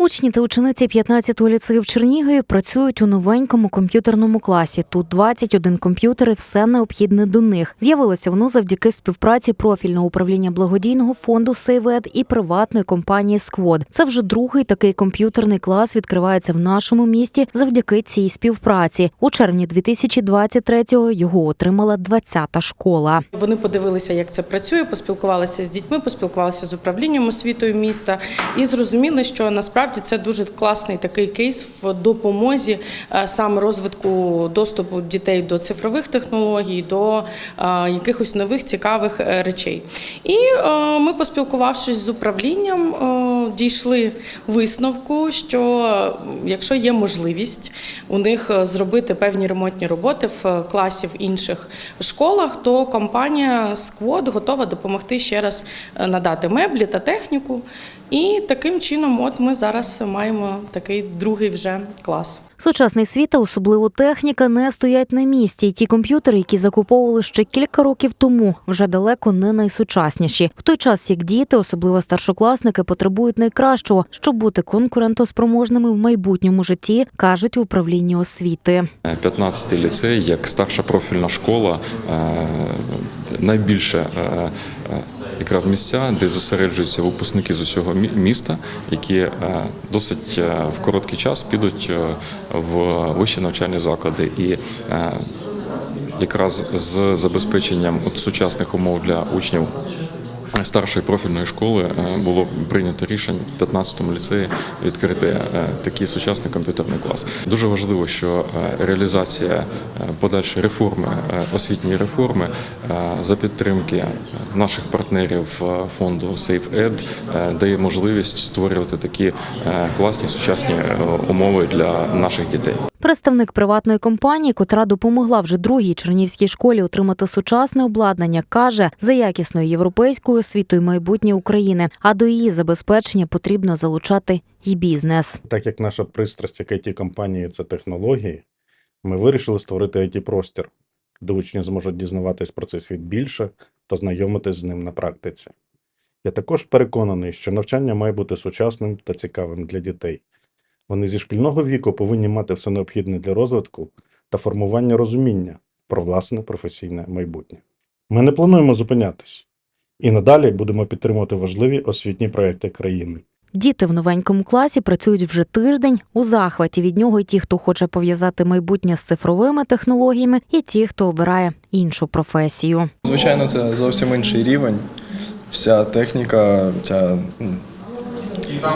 Учні та учениці 15-го ліцею в Чернігові працюють у новенькому комп'ютерному класі. Тут 21 комп'ютер і все необхідне до них. З'явилося воно завдяки співпраці профільного управління благодійного фонду «Сейвед» і приватної компанії «Сквод». Це вже другий такий комп'ютерний клас відкривається в нашому місті завдяки цій співпраці. У червні 2023-го його отримала 20-та школа. Вони подивилися, як це працює, поспілкувалися з дітьми, поспілкувалися з управлінням освітою міста і зрозуміли, що насправді це дуже класний такий кейс в допомозі е, саме розвитку доступу дітей до цифрових технологій, до е, якихось нових цікавих е, речей. І ми, поспілкувавшись з управлінням, дійшли висновку, що якщо є можливість у них е, зробити певні ремонтні роботи в е, класі в інших школах, то компанія Сквот готова допомогти ще раз е, надати меблі та техніку. І таким чином, от ми зараз маємо такий другий вже клас. Сучасний світ, а особливо техніка, не стоять на місці. І ті комп'ютери, які закуповували ще кілька років тому, вже далеко не найсучасніші. В той час як діти, особливо старшокласники, потребують найкращого, щоб бути конкурентоспроможними в майбутньому житті, кажуть у управлінні освіти. 15-й ліцей як старша профільна школа е, найбільше е, е, якраз місця, де зосереджуються випускники з усього мі- міста, які е, досить е, в короткий час підуть е, в вищі навчальні заклади і якраз з забезпеченням сучасних умов для учнів. Старшої профільної школи е, було прийнято рішення в 15-му ліцеї відкрити е, такий сучасний комп'ютерний клас. Дуже важливо, що е, реалізація подальшої реформи, освітньої реформи за підтримки наших партнерів фонду SafeEd дає можливість створювати такі класні сучасні умови для наших дітей. Представник приватної компанії, котра допомогла вже другій чернівській школі отримати сучасне обладнання, каже, за якісною європейською освітою майбутнє України, а до її забезпечення потрібно залучати і бізнес. Так як наша пристрасть як it компанії це технології, ми вирішили створити it простір де учні зможуть дізнаватись про цей світ більше та знайомитись з ним на практиці. Я також переконаний, що навчання має бути сучасним та цікавим для дітей. Вони зі шкільного віку повинні мати все необхідне для розвитку та формування розуміння про власне професійне майбутнє. Ми не плануємо зупинятись і надалі будемо підтримувати важливі освітні проекти країни. Діти в новенькому класі працюють вже тиждень у захваті від нього. І ті, хто хоче пов'язати майбутнє з цифровими технологіями, і ті, хто обирає іншу професію. Звичайно, це зовсім інший рівень. Вся техніка, ця, м,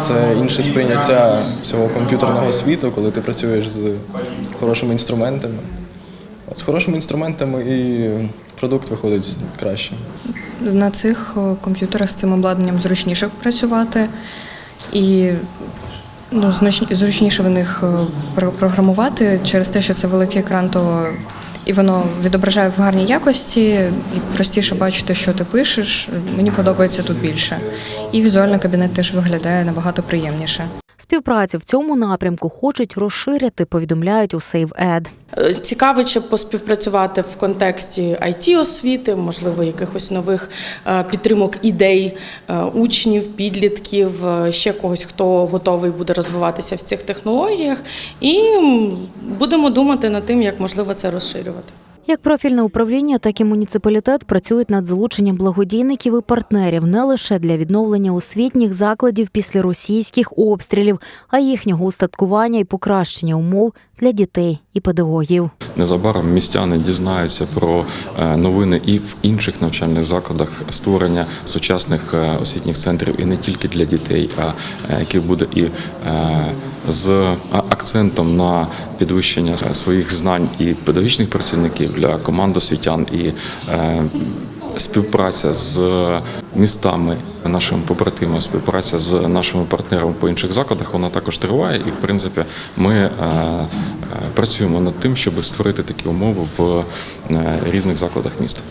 це інше сприйняття всього комп'ютерного світу, коли ти працюєш з хорошими інструментами. От з хорошими інструментами і продукт виходить краще. На цих комп'ютерах з цим обладнанням зручніше працювати і ну, зручніше в них програмувати через те, що це великий екран, то і воно відображає в гарній якості, і простіше бачити, що ти пишеш. Мені подобається тут більше. І візуально кабінет теж виглядає набагато приємніше. Співпрацю в цьому напрямку хочуть розширити, повідомляють у SaveEd. Е, Цікаво, чи поспівпрацювати в контексті it освіти, можливо, якихось нових е, підтримок ідей е, учнів, підлітків, ще когось, хто готовий буде розвиватися в цих технологіях, і будемо думати над тим, як можливо це розширювати. Як профільне управління, так і муніципалітет працюють над залученням благодійників і партнерів не лише для відновлення освітніх закладів після російських обстрілів, а їхнього устаткування і покращення умов для дітей і педагогів. Незабаром містяни дізнаються про е, новини і в інших навчальних закладах створення сучасних е, освітніх центрів і не тільки для дітей, а е, який буде і з акцентом на підвищення своїх знань і педагогічних працівників для команд освітян і е, співпраця з містами, нашими побратимами, співпраця з нашими партнерами по інших закладах, вона також триває. І в принципі, ми е, е, працюємо над тим, щоб створити такі умови в різних закладах міста.